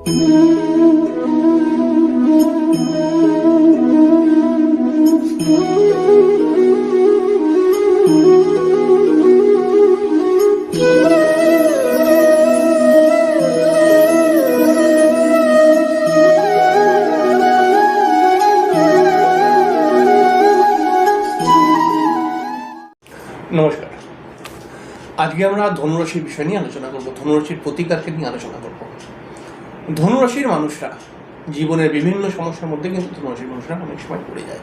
নমস্কার। আজকে আমরা ধনুরাশির বিষয় নিয়ে আলোচনা করব ধনুরাশির প্রতিকারকে নিয়ে আলোচনা করব। ধনুরাশির মানুষরা জীবনের বিভিন্ন সমস্যার মধ্যে কিন্তু ধনুরাশির মানুষরা অনেক সময় পড়ে যায়।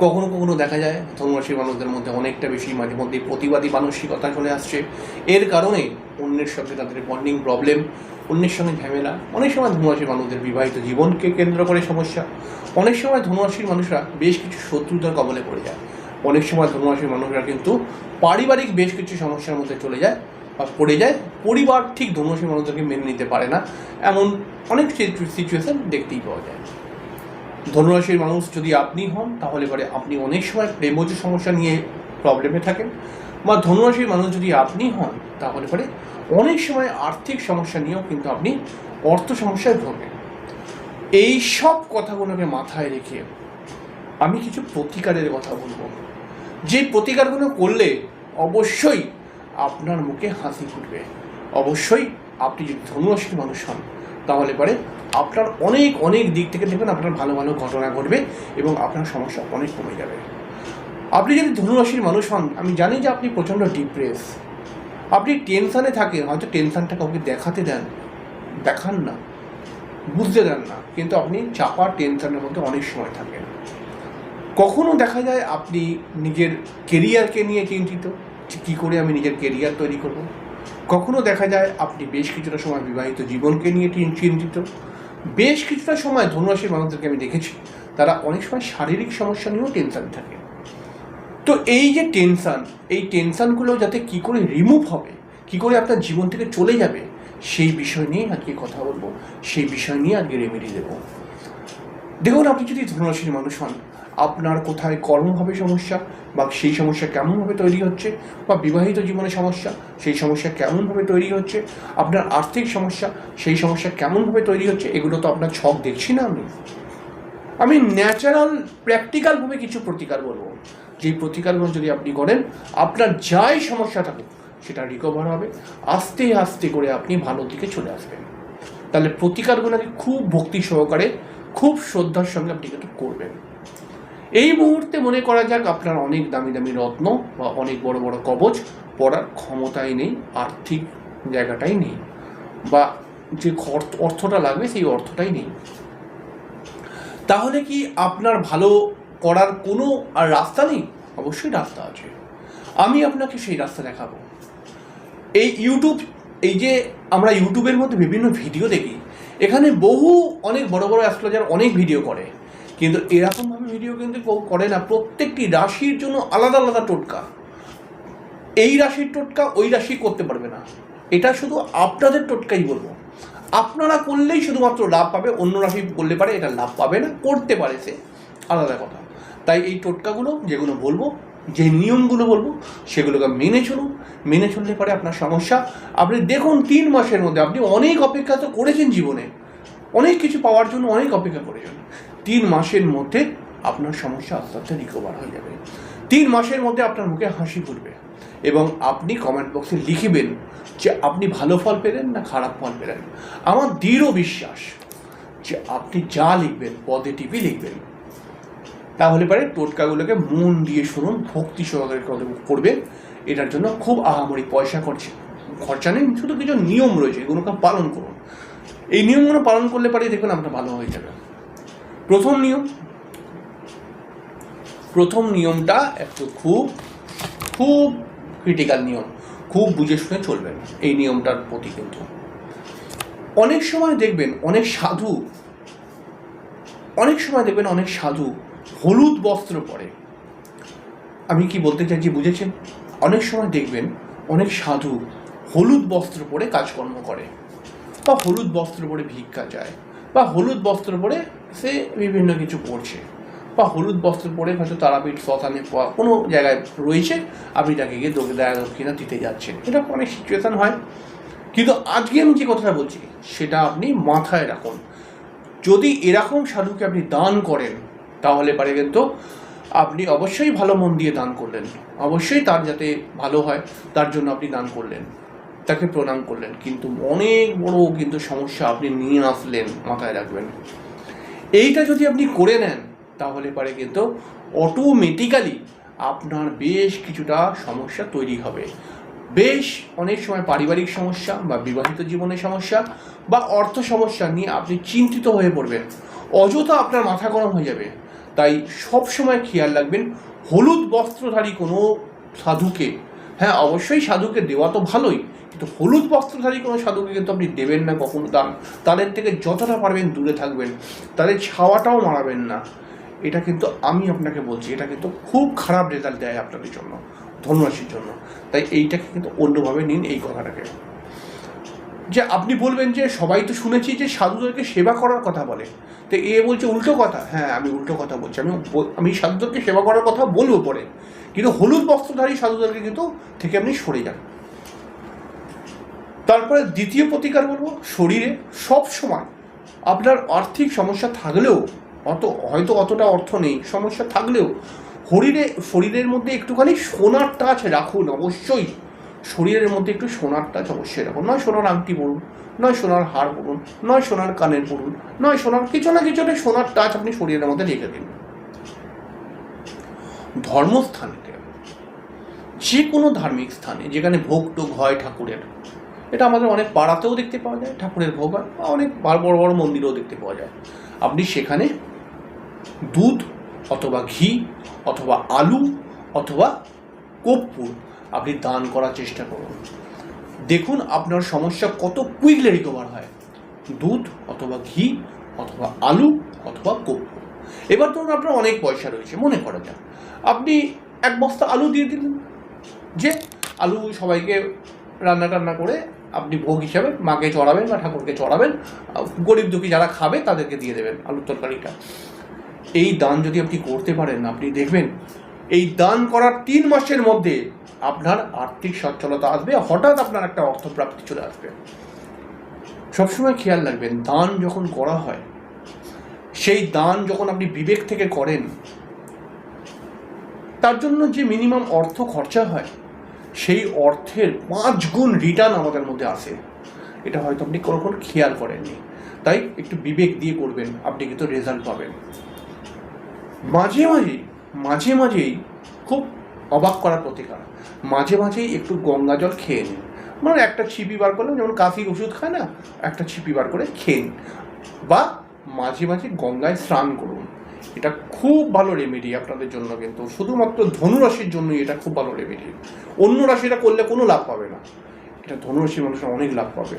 কখনো কখনো দেখা যায় ধনুরাশির মানুষদের মধ্যে অনেকটা বেশি মাঝে মধ্যে প্রতিবাদী মানসিকতা চলে আসছে। এর কারণে অন্যের সঙ্গে তাদের বন্ডিং প্রবলেম অন্যের সঙ্গে ঝামেলা, অনেক সময় ধনুরাশির মানুষদের বিবাহিত জীবনকে কেন্দ্র করে সমস্যা। অনেক সময় ধনুরাশির মানুষরা বেশ কিছু শত্রুতার কবলে পড়ে যায়। অনেক সময় ধনুরাশির মানুষরা কিন্তু পারিবারিক বেশ কিছু সমস্যার মধ্যে চলে যায়। পড়ে যায়, পরিবার ঠিক ধনুরাশির মানুষদেরকে মেনে নিতে পারে না, এমন অনেক সিচুয়েশন দেখতেই পাওয়া যায়। ধনুরাশির মানুষ যদি আপনি হন, তাহলে পরে আপনি অনেক সময় প্রেমজ সমস্যা নিয়ে প্রবলেমে থাকেন। বা ধনুরাশির মানুষ যদি আপনি হন, তাহলে পরে অনেক সময় আর্থিক সমস্যা নিয়েও কিন্তু আপনি অর্থ সমস্যায় ভোগেন। এই সব কথাগুলোকে মাথায় রেখে আমি কিছু প্রতিকারের কথা বলব। যে প্রতিকারগুলো করলে অবশ্যই আপনার মুখে হাসি ফুটবে। অবশ্যই আপনি যদি ধনুরাশির মানুষ হন, তাহলে পরে আপনার অনেক অনেক দিক থেকে দেখবেন আপনার ভালো ভালো ঘটনা ঘটবে এবং আপনার সমস্যা অনেক কমে যাবে। আপনি যদি ধনুরাশির মানুষ হন, আমি জানি যে আপনি প্রচণ্ড ডিপ্রেস আপনি টেনশানে থাকেন হয়তো টেনশানটা কাউকে দেখাতে দেন, দেখান না, বুঝতে দেন না, কিন্তু আপনি চাপা টেনশনের মধ্যে অনেক সময় থাকেন। কখনো দেখা যায় আপনি নিজের কেরিয়ারকে নিয়ে চিন্তিত? কী করে আমি নিজের কেরিয়ার তৈরি করব? কখনো দেখা যায় আপনি বেশ কিছুটা সময় বিবাহিত জীবনকে নিয়ে চিন্তিত। বেশ কিছুটা সময় ধনুরাশির মানুষদেরকে আমি দেখেছি, তারা অনেক সময় শারীরিক সমস্যা নিয়েও টেনশন থাকে। তো এই যে টেনশান এই টেনশনগুলো যাতে কি করে রিমুভ হবে, কি করে আপনার জীবন থেকে চলে যাবে, সেই বিষয় নিয়ে আজকে কথা বলব। সেই বিষয় নিয়ে আজকে রেমেডি দেবো। দেখুন, আপনি যদি ধনুরাশির মানুষ হন আপনার কোথায় কর্মভাবে সমস্যা বা সেই সমস্যা কেমনভাবে তৈরি হচ্ছে বা বিবাহিত জীবনে সমস্যা, সেই সমস্যা কেমনভাবে তৈরি হচ্ছে, আপনার আর্থিক সমস্যা, সেই সমস্যা কেমনভাবে তৈরি হচ্ছে, এগুলো তো আপনার ছক দেখছি না আমি। আমি ন্যাচারাল প্র্যাকটিক্যালভাবে কিছু প্রতিকার বলব। যেই প্রতিকারগুলো যদি আপনি করেন, আপনার যাই সমস্যা থাকুক, সেটা রিকভার হবে, আস্তে আস্তে করে আপনি ভালো দিকে চলে আসবেন। তাহলে প্রতিকারগুলোকে খুব ভক্তি সহকারে, খুব শ্রদ্ধার সঙ্গে আপনি কিন্তু করবেন। এই মুহূর্তে মনে করা যাক আপনার অনেক দামি দামি রত্ন বা অনেক বড় বড় কবচ পড়ার ক্ষমতাই নেই, আর্থিক জায়গাটাই নেই বা যে অর্থটা লাগবে সেই অর্থটাই নেই। তাহলে কি আপনার ভালো করার কোনো আর রাস্তা নেই? অবশ্যই রাস্তা আছে। আমি আপনাকে সেই রাস্তা দেখাবো। এই ইউটিউব, এই যে আমরা ইউটিউবের মধ্যে বিভিন্ন ভিডিও দেখি, এখানে বহু অনেক বড় বড় অ্যাস্ট্রোলজার অনেক ভিডিও করে। কিন্তু এরকমভাবে ভিডিও কিন্তু কেউ করে না। প্রত্যেকটি রাশির জন্য আলাদা আলাদা টোটকা। এই রাশির টোটকা ওই রাশি করতে পারবে না। এটা শুধু আপনাদের টোটকাই বলব। আপনারা করলেই শুধুমাত্র লাভ পাবে, অন্য রাশি করলে পারে, এটা লাভ পাবে না, করতে পারে সে। আলাদা কথা। তাই এই টোটকাগুলো যেগুলো বলব, যে নিয়মগুলো বলব, সেগুলোকে মেনে চলুন। মেনে চললে পরে আপনার সমস্যা। আপনি দেখুন, তিন মাসের মধ্যে আপনি অনেক অপেক্ষা তো করেছেন জীবনে। অনেক কিছু পাওয়ার জন্য অনেক অপেক্ষা করেছেন। তিন মাসের মধ্যে আপনার সমস্যা আস্তে আস্তে রিকভার হয়ে যাবে। তিন মাসের মধ্যে আপনার মুখে হাসি ফুটবে এবং আপনি কমেন্ট বক্সে লিখবেন যে আপনি ভালো ফল পেলেন না খারাপ ফল পেলেন। আমার দৃঢ় বিশ্বাস যে আপনি যা লিখবেন পজিটিভই লিখবেন, তাহলে পরে টোটকাগুলোকে মন দিয়ে শুনুন, ভক্তি সহকারে করে- করবেন এটার জন্য খুব আহামরি পয়সা খরচে, খরচা নেই, শুধু কিছু নিয়ম রয়েছে, এগুলোকে পালন করুন। এই নিয়মগুলো পালন করলে পরে দেখবেন আপনার ভালো হয়ে যাবে। প্রথম নিয়ম। প্রথম নিয়মটা একটু খুব খুব ক্রিটিক্যাল নিয়ম। খুব বুঝে শুনে চলবেন এই নিয়মটার প্রতি কিন্তু। অনেক সময় দেখবেন অনেক সাধু, অনেক সময় দেখবেন অনেক সাধু হলুদ বস্ত্র পরে। আমি কি বলতে চাইছি বুঝেছেন? অনেক সময় দেখবেন অনেক সাধু হলুদ বস্ত্র পরে কাজকর্ম করে বা হলুদ বস্ত্র পরে ভিক্ষা যায় বা হলুদ বস্ত্র পরে সে বিভিন্ন কিছু করছে। বা হলুদ বস্ত্র পরে হয়তো তারাপীঠ শ্মশানে কোনো জায়গায় রয়েছে, আপনি তাকে গিয়ে দেয়া দক্ষিণা দিতে যাচ্ছেন। এটা অনেক সিচুয়েশান হয়। কিন্তু আজকে আমি যে কথাটা বলছি, সেটা আপনি মাথায় রাখুন। যদি এরকম সাধুকে আপনি দান করেন, তাহলে পারে কিন্তু আপনি অবশ্যই ভালো মন দিয়ে দান করলেন। অবশ্যই তার যাতে ভালো হয়, তার জন্য আপনি দান করলেন। তাকে প্রণাম করলেন। কিন্তু অনেক বড় কিন্তু সমস্যা আপনি নিয়ে আসলেন, মাথায় রাখবেন। এইটা যদি আপনি করে নেন, তাহলে পারে কিন্তু অটোমেটিক্যালি আপনার বেশ কিছুটা সমস্যা তৈরি হবে। বেশ অনেক সময় পারিবারিক সমস্যা বা বিবাহিত জীবনের সমস্যা বা অর্থ সমস্যা নিয়ে আপনি চিন্তিত হয়ে পড়বেন। অযথা আপনার মাথা গরম হয়ে যাবে। তাই সব সময় খেয়াল রাখবেন, হলুদ বস্ত্রধারী কোনো সাধুকে। হ্যাঁ অবশ্যই সাধুকে দেওয়া তো ভালোই কিন্তু হলুদ বস্ত্রধারী কোনো সাধুকে কিন্তু আপনি দেবেন না কখনো। দান তাদের থেকে যতটা পারবেন দূরে থাকবেন। তাদের ছাওয়াটাও মারাবেন না। এটা কিন্তু আমি আপনাকে বলছি, এটা কিন্তু খুব খারাপ রেজাল্ট দেয় আপনাদের জন্য, ধনুরাশির জন্য। তাই এইটাকে কিন্তু অন্যভাবে নিন এই কথাটাকে। যে আপনি বলবেন যে, সবাই তো শুনেছি যে সাধুদেরকে সেবা করার কথা বলে। তো এ বলছে উল্টো কথা। হ্যাঁ আমি উল্টো কথা বলছি। আমি আমি সাধুদেরকে সেবা করার কথা বলব পরে। কিন্তু হলুদ বস্ত্রধারী সাধুদেরকে কিন্তু থেকে আপনি সরে যান। তারপরে দ্বিতীয় প্রতিকার বলব, শরীরে সব সময় আপনার আর্থিক সমস্যা থাকলেও, অত, হয়তো অতটা অর্থ নেই, সমস্যা থাকলেও শরীরে শরীরের মধ্যে একটুখানি সোনার টাচ রাখুন অবশ্যই। শরীরের মধ্যে একটু সোনার টাচ অবশ্যই রাখুন। নয় সোনার আংটি পরুন, নয় সোনার হার পরুন, নয় সোনার কানের পরুন, নয় সোনার কিছু না কিছু সোনার টাচ আপনি শরীরের মধ্যে রেখে দিন। ধর্মস্থানেতে যে কোনো ধার্মিক স্থানে, যেখানে ভোগ টোগ হয় ঠাকুরের এটা আমাদের অনেক পাড়াতেও দেখতে পাওয়া যায়, ঠাকুরের ভোগ বা অনেক বড় বড় মন্দিরেও দেখতে পাওয়া যায়। আপনি সেখানে দুধ অথবা ঘি অথবা আলু অথবা কর্পূর আপনি দান করার চেষ্টা করুন। দেখুন আপনার সমস্যা কত কুইকলি রিকভার হয়। দুধ অথবা ঘি অথবা আলু অথবা কর্পূর এবার ধরুন আপনার অনেক পয়সা রয়েছে, মনে করা যাক আপনি এক বস্তা আলু দিয়ে দিলেন। যে আলু সবাইকে রান্না টান্না করে আপনি ভোগ হিসাবে মাকে চড়াবেন বা ঠাকুরকে চড়াবেন গরিব দুঃখী যারা খাবে তাদেরকে দিয়ে দেবেন আলুর তরকারিটা। এই দান যদি আপনি করতে পারেন, আপনি দেখবেন এই দান করার তিন মাসের মধ্যে আপনার আর্থিক সচ্ছলতা আসবে, হঠাৎ আপনার একটা অর্থপ্রাপ্তি চলে আসবে। সবসময় খেয়াল রাখবেন, দান যখন করা হয়, সেই দান যখন আপনি বিবেক থেকে করেন, তার জন্য যে মিনিমাম অর্থ খরচা হয় সেই অর্থের পাঁচ গুণ রিটার্ন আমাদের মধ্যে আসে এটা হয়তো আপনি কখন খেয়াল করেননি। তাই একটু বিবেক দিয়ে করবেন, আপনি কিন্তু রেজাল্ট পাবেন। মাঝে মাঝেই মাঝে মাঝেই খুব অবাক করার প্রতিকার। মাঝে মাঝেই একটু গঙ্গা জল খেয়ে নিন। মানে একটা ছিপি বার করলেন যেমন কাশির ওষুধ খায় না, একটা ছিপি বার করে খেয়ে বা মাঝে মাঝে গঙ্গায় স্নান করুন। এটা খুব ভালো রেমেডি আপনাদের জন্য কিন্তু। শুধুমাত্র ধনুরাশির জন্যই এটা খুব ভালো রেমেডি অন্য রাশিটা করলে কোনো লাভ পাবে না। এটা ধনুরাশির মানুষরা অনেক লাভ পাবে।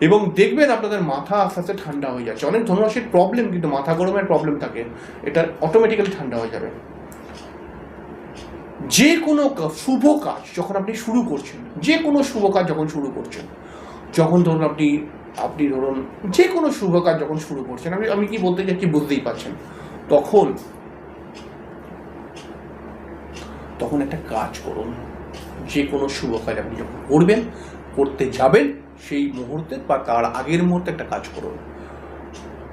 এবং দেখবেন আপনাদের মাথা আস্তে আস্তে ঠান্ডা হয়ে যাচ্ছে। অনেক ধনুরাশির প্রবলেম কিন্তু মাথা গরমের প্রবলেম থাকে। এটা অটোমেটিক্যালি ঠান্ডা হয়ে যাবে। যে কোনো শুভ কাজ যখন আপনি শুরু করছেন, যে কোনো শুভ কাজ যখন শুরু করছেন, যখন ধরুন আপনি আপনি ধরুন যে কোনো শুভ কাজ যখন শুরু করছেন, আমি আমি কি বলতে চাচ্ছি বুঝতেই পারছেন। তখন তখন একটা কাজ করুন। যে কোনো শুভ কাজ আপনি যখন করবেন, করতে যাবেন, সেই মুহূর্তে বা তার আগের মুহূর্তে একটা কাজ করুন।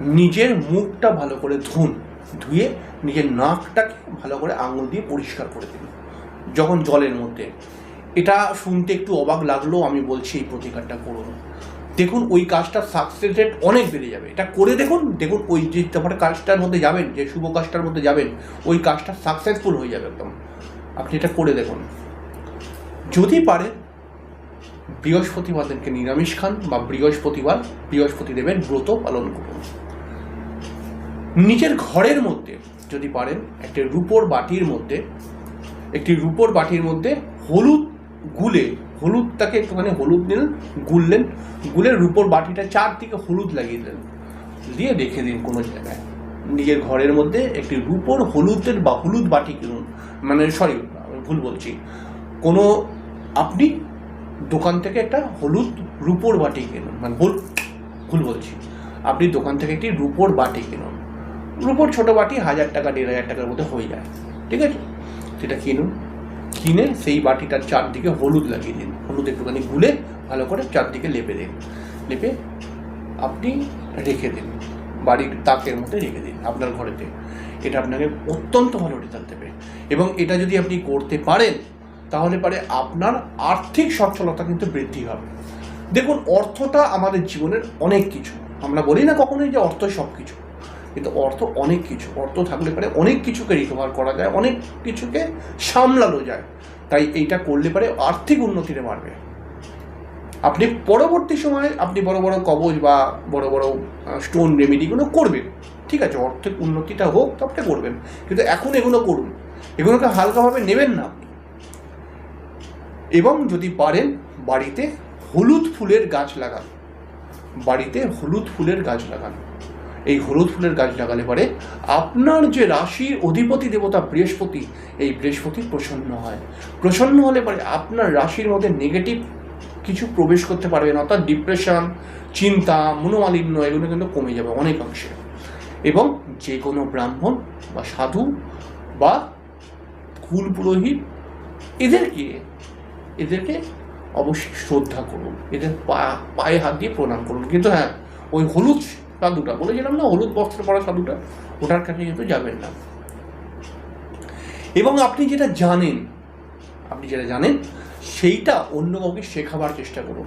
নিজের মুখটা ভালো করে ধুন, ধুয়ে নিজের নাকটাকে ভালো করে আঙুল দিয়ে পরিষ্কার করে দিন। যখন জলের মধ্যে। এটা শুনতে একটু অবাক লাগলেও আমি বলছি এই প্রতিকারটা করুন। দেখুন ওই কাজটার সাকসেস রেট অনেক বেড়ে যাবে। এটা করে দেখুন দেখুন ওই যে তারপরে কাজটার মধ্যে যাবেন, যে শুভ কাজটার মধ্যে যাবেন, ওই কাজটা সাকসেসফুল হয়ে যাবে একদম। আপনি এটা করে দেখুন। যদি পারেন বৃহস্পতিবারকে নিরামিষ খান বা বৃহস্পতিবার বৃহস্পতি দেবের ব্রত পালন করুন। নিজের ঘরের মধ্যে যদি পারেন, একটি রূপোর বাটির মধ্যে, একটি রূপোর বাটির মধ্যে হলুদ গুলে, হলুদটাকে একটুখানি হলুদ নিলেন, গুললেন, গুলে রূপোর বাটিটা চারদিকে হলুদ লাগিয়ে দিলেন। দিয়ে রেখে দিন কোনো জায়গায়। নিজের ঘরের মধ্যে একটি রূপোর হলুদের বা হলুদ বাটি কিনুন। মানে সরি ভুল বলছি। কোনো, আপনি দোকান থেকে একটা হলুদ রূপোর বাটি কিনুন। মানে ভুল ভুল বলছি। আপনি দোকান থেকে একটি রূপোর বাটি কিনুন। রূপোর ছোটো বাটি হাজার টাকা, দেড় হাজার টাকার মধ্যে হয়ে যায়। ঠিক আছে? সেটা কিনুন। কিনে সেই বাটিটার চারদিকে হলুদ লাগিয়ে দিন। হলুদ একটুখানি গুলে ভালো করে চারদিকে লেপে দিন। লেপে আপনি রেখে দিন। বাড়ির তাকের মধ্যে রেখে দিন, আপনার ঘরেতে। এটা আপনাকে অত্যন্ত ভালো রেজাল্ট দেবে। এবং এটা যদি আপনি করতে পারেন, তাহলে পারে আপনার আর্থিক সচ্ছলতা কিন্তু বৃদ্ধি হবে। দেখুন, অর্থটা আমাদের জীবনের অনেক কিছু। আমরা বলি না কখনোই যে অর্থ সব কিছু কিন্তু অর্থ অনেক কিছু, অর্থ থাকলে পারে অনেক কিছুকে রিকভার করা যায়, অনেক কিছুকে সামলানো যায়। তাই এইটা করলে পারে আর্থিক উন্নতিতে বাড়বে আপনি পরবর্তী সময়ে আপনি বড় বড় কবজ বা বড় বড় স্টোন রেমেডিগুলো করবেন। ঠিক আছে, অর্থের উন্নতিটা হোক, তারপরে করবেন। কিন্তু এখন এগুলো করুন। এগুলোকে হালকাভাবে নেবেন না আপনি। এবং যদি পারেন, বাড়িতে হলুদ ফুলের গাছ লাগান। বাড়িতে হলুদ ফুলের গাছ লাগান। এই হলুদ ফুলের গাছ লাগালে পরে আপনার যে রাশির অধিপতি দেবতা বৃহস্পতি, এই বৃহস্পতি প্রসন্ন হয়। প্রসন্ন হলে পরে আপনার রাশির মধ্যে নেগেটিভ কিছু প্রবেশ করতে পারবে না, অর্থাৎ ডিপ্রেশন চিন্তা, মনোমালিন্য, এগুলো কিন্তু কমে যাবে অনেকাংশে। এবং যে কোনো ব্রাহ্মণ বা সাধু বা কুল পুরোহিত, এদেরকে এদেরকে অবশ্যই শ্রদ্ধা করুন। এদের পা, পায়ে হাত দিয়ে প্রণাম করুন। কিন্তু হ্যাঁ ওই হলুদ সাধুটা। বলেছিলাম না, হলুদ বস্ত্র পরা সাধুটা, ওটার কাছে কিন্তু যাবেন না। এবং আপনি যেটা জানেন, আপনি যেটা জানেন, সেইটা অন্য কাউকে শেখাবার চেষ্টা করুন।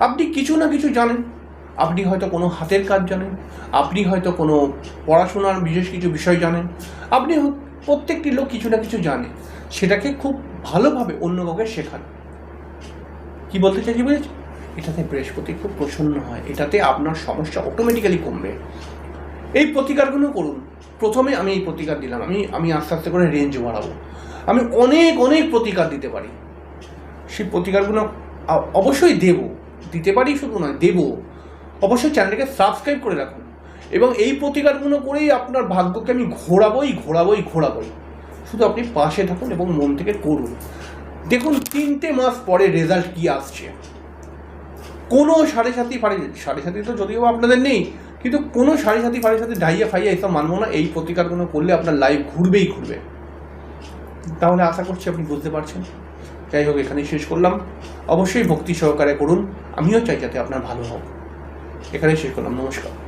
আপনি কিছু না কিছু জানেন। আপনি হয়তো কোনো হাতের কাজ জানেন, আপনি হয়তো কোনো পড়াশোনার বিশেষ কিছু বিষয় জানেন, আপনি প্রত্যেকটি লোক কিছু না কিছু জানে। সেটাকে খুব ভালোভাবে অন্য কাউকে শেখান। কি বলতে চাইছি বুঝেছি এটাতে বৃহস্পতি খুব প্রসন্ন হয়। এটাতে আপনার সমস্যা অটোমেটিক্যালি কমবে। এই প্রতিকারগুলো করুন। প্রথমে আমি এই প্রতিকার দিলাম। আমি আমি আস্তে আস্তে করে রেঞ্জ বাড়াবো। আমি অনেক অনেক প্রতিকার দিতে পারি। সেই প্রতিকারগুলো অবশ্যই দেব। দিতে পারি শুধু নয়, দেব। অবশ্যই চ্যানেলটাকে সাবস্ক্রাইব করে রাখুন। এবং এই প্রতিকারগুলো করেই আপনার ভাগ্যকে আমি ঘোরাবোই ঘোরাবোই ঘোরাবোই। শুধু আপনি পাশে থাকুন এবং মন থেকে করুন। দেখুন, তিনটে মাস পরে রেজাল্ট কি আসছে। কোনো সাড়ে সাথী ফাড়ি সাড়ে সাথী তো যদিও আপনাদের নেই, কিন্তু কোনো সাড়ে সাথী ফাড়ি সাথে ডাইয়া ফাইয়া এসব মানবো না, এই প্রতিকারগুলো করলে আপনার লাইফ ঘুরবেই ঘুরবে। তাহলে আশা করছি আপনি বুঝতে পারছেন। যাই হোক, এখানেই শেষ করলাম। অবশ্যই ভক্তি সহকারে করুন। আমিও চাই যাতে আপনার ভালো হোক। এখানেই শেষ করলাম। নমস্কার।